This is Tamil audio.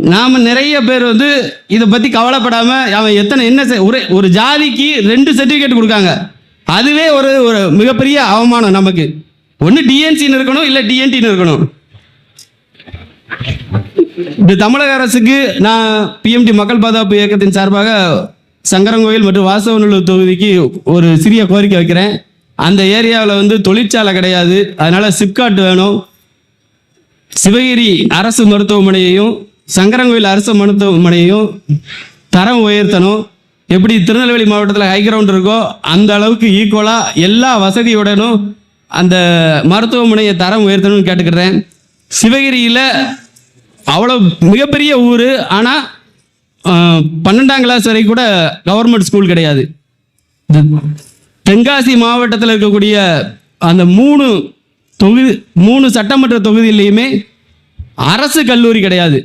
நாம் நிறைய பேர் வந்து இதை பற்றி கவலைப்படாமல் அவன் எத்தனை என்ன செ- ஒரு ஒரு ஜாதிக்கு ரெண்டு சர்டிஃபிகேட் கொடுக்காங்க. அதுவே ஒரு ஒரு மிகப்பெரிய அவமானம் நமக்கு. ஒன்று டிஎன்சின்னு இருக்கணும் இல்லை டிஎன்டின்னு இருக்கணும். இந்த தமிழக அரசுக்கு நான் பிஎம்டி மக்கள் பாதுகாப்பு இயக்கத்தின் சார்பாக சங்கரங்கோயில் மற்றும் வாசவநல்லூர் தொகுதிக்கு ஒரு சிறிய கோரிக்கை வைக்கிறேன். அந்த ஏரியாவில் வந்து தொழிற்சாலை கிடையாது. அதனால் சிப்காட் வேணும். சிவகிரி அரசு மருத்துவமனையையும் சங்கரங்கோயில் அரசு மருத்துவமனையும் தரம் உயர்த்தணும். எப்படி திருநெல்வேலி மாவட்டத்தில் ஹை கிரவுண்ட் இருக்கோ அந்த அளவுக்கு ஈக்குவலாக எல்லா வசதியுடனும் அந்த மருத்துவமனையை தரம் உயர்த்தணும்னு கேட்டுக்கிறேன். சிவகிரியில் அவ்வளோ மிகப்பெரிய ஊர் ஆனால் பன்னெண்டாம் கிளாஸ் வரை கூட கவர்மெண்ட் ஸ்கூல் கிடையாது. தென்காசி மாவட்டத்தில் இருக்கக்கூடிய அந்த மூணு தொகுதி மூணு சட்டமன்ற தொகுதியிலையுமே அரசு கல்லூரி கிடையாது.